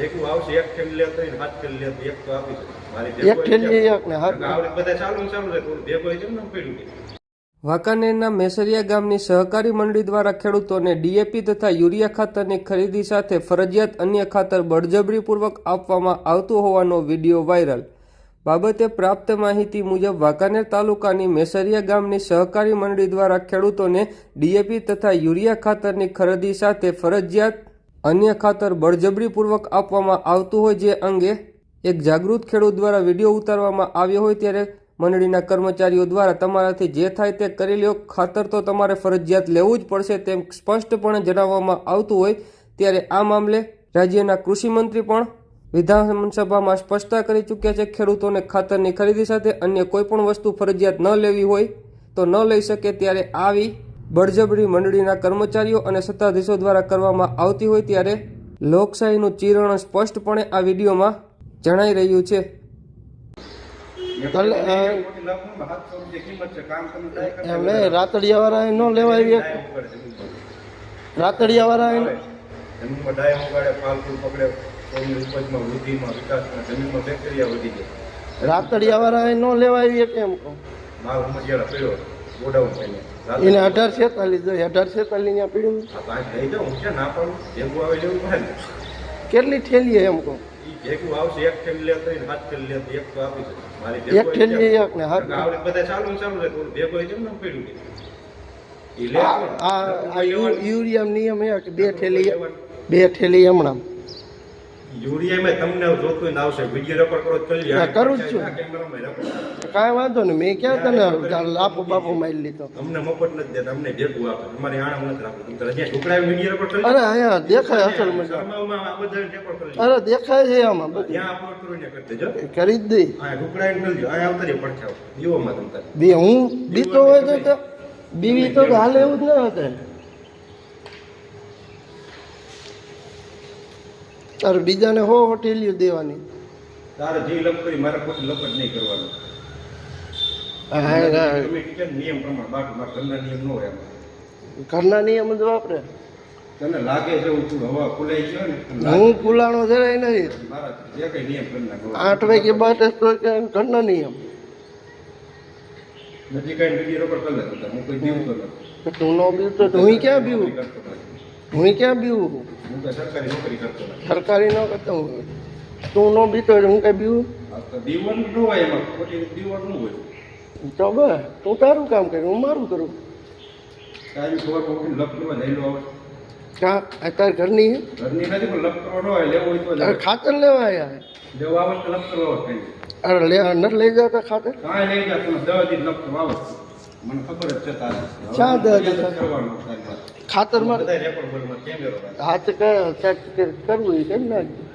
ભેગું આવશે એક થેલી લેતો હોય ને હાથ થેલી લેતો એક તો આપી દે. મારી એક થેલી એક ને હાથ આવડે બધા ચાલુ ને ચાલુ રહે થોડું ભેગું હોય છે ને પડ્યું વાંકાનેરના મેસરિયા ગામની સહકારી મંડળી દ્વારા ખેડૂતોને ડીએપી તથા યુરિયા ખાતરની ખરીદી સાથે ફરજિયાત અન્ય ખાતર બળજબરીપૂર્વક આપવામાં આવતું હોવાનો વીડિયો વાયરલ. બાબતે પ્રાપ્ત માહિતી મુજબ વાંકાનેર તાલુકાની મેસરિયા ગામની સહકારી મંડળી દ્વારા ખેડૂતોને ડીએપી તથા યુરિયા ખાતરની ખરીદી સાથે ફરજિયાત અન્ય ખાતર બળજબરીપૂર્વક આપવામાં આવતું હોય જે અંગે એક જાગૃત ખેડૂત દ્વારા વીડિયો ઉતારવામાં આવ્યો હોય ત્યારે મંડળીના કર્મચારીઓ દ્વારા તમારાથી જે થાય તે કરી લ્યો. ખાતર તો તમારે ફરજિયાત લેવું જ પડશે તેમ સ્પષ્ટપણે જણાવવામાં આવતું હોય ત્યારે આ મામલે રાજ્યના કૃષિમંત્રી પણ વિધાનસભામાં સ્પષ્ટતા કરી ચૂક્યા છે. ખેડૂતોને ખાતરની ખરીદી સાથે અન્ય કોઈપણ વસ્તુ ફરજિયાત ન લેવી હોય તો ન લઈ શકે ત્યારે આવી બળજબરી મંડળીના કર્મચારીઓ અને સત્તાધીશો દ્વારા કરવામાં આવતી હોય ત્યારે લોકશાહીનું ચિરણ સ્પષ્ટપણે આ વિડીયોમાં જણાઈ રહ્યું છે. તલે, અ, મોટી લાખોમાં સાતસો રૂપિયા કિંમત છે કામ તમે ટ્રાય કરતા એમ નહીં રાતડિયા વાળા ન લેવાય એક. ડાય ઉગાડે રાતડિયા વાળા જમીનમાં ઉગાડે ફાલતું પકડે છોડની ઉપજમાં વૃદ્ધિમાં વિકાસમાં જમીનમાં બેક્ટેરિયા વધી જાય રાતડિયા ન લેવાય એક કેમ માલ સમજિયાળા પડ્યો ગોડાઉન થઈને. એને અઢાર છેતાલીસ જોઈએ. અઢાર છેતાલીસ ત્યાં પીડ્યું કેટલી થેલી એમ કહું? એક હાથ એક ને હાથ બધા ચાલુ ચાલુ રહે યુરિયા નિયમ એક બે થેલી બે ઠેલી હમણાં યુરિયામાં તમને જોતું ને આવશે. વીડિયો રેકોર્ડ કરો તો કરી લે. હા, કરું જ છું. આ કેમેરામાં રેકોર્ડ. કાંઈ વાંધો નહીં. મેં ક્યાં તને લાપો બાપો મારી લીધો. અમને મફત નથી દેતા અમને ભેગું આપે. અમારે આણમ નથી રાખવું તમે જ્યાં ઢોકળાએ વીડિયો રેકોર્ડ કરી અરે અહીંયા દેખાય અસલ મજા. અરે દેખાય છે આમાં બધું. અપલોડ કરી દેજો. કરી જ દઈ આ આવતા પડખાવ દીવોમાં તમ બે હું બીતો હોય તો તો બીવી તો હાલ એવું જ ના હતા તારે બીજાને હો હોટેલિયું દેવાની. તારે જે લપ કરી મારે ખોટી લપ જ નહીં કરવાનું. તમે કે નિયમ પ્રમાણે બાકી મારા ઘરના નિયમ ન હોય એમાં. ઘરના નિયમ જ વાપરે. તને લાગે છે હું તું હવા ફૂલાઈ ગયો ને? હું પુલાણો જરાય નથી. મારા જે કઈ નિયમ કરી આઠ વાગે બાદ કે ઘરના નિયમ. હું કોઈ દીવું તો નથી. તું હું ક્યાં બીવું? હું ક્યાં બીવું? સરકારી ન કરતા હું તું નો બીતો તો હું કઈ બીવું? તો દીવાનું હોય એમાં. ખોટી દીવાનું હોય. તો બસ તું તારું કામ કર હું મારું કરું. કા અત્યારે ઘરની હે? ખાતર લેવા આવ્યા અરે લે ન લઈ જતા ખાતર? મને ખબર જ છે તારે. હવે શા દવા દી? મર્યાદા કરવાનું તારી વાત. ખાતરમાં બધાય રેકોર્ડ બોલમાં કેમેરો રાખે. હાથ કે ચેક કરવું એ કેમ નાખજો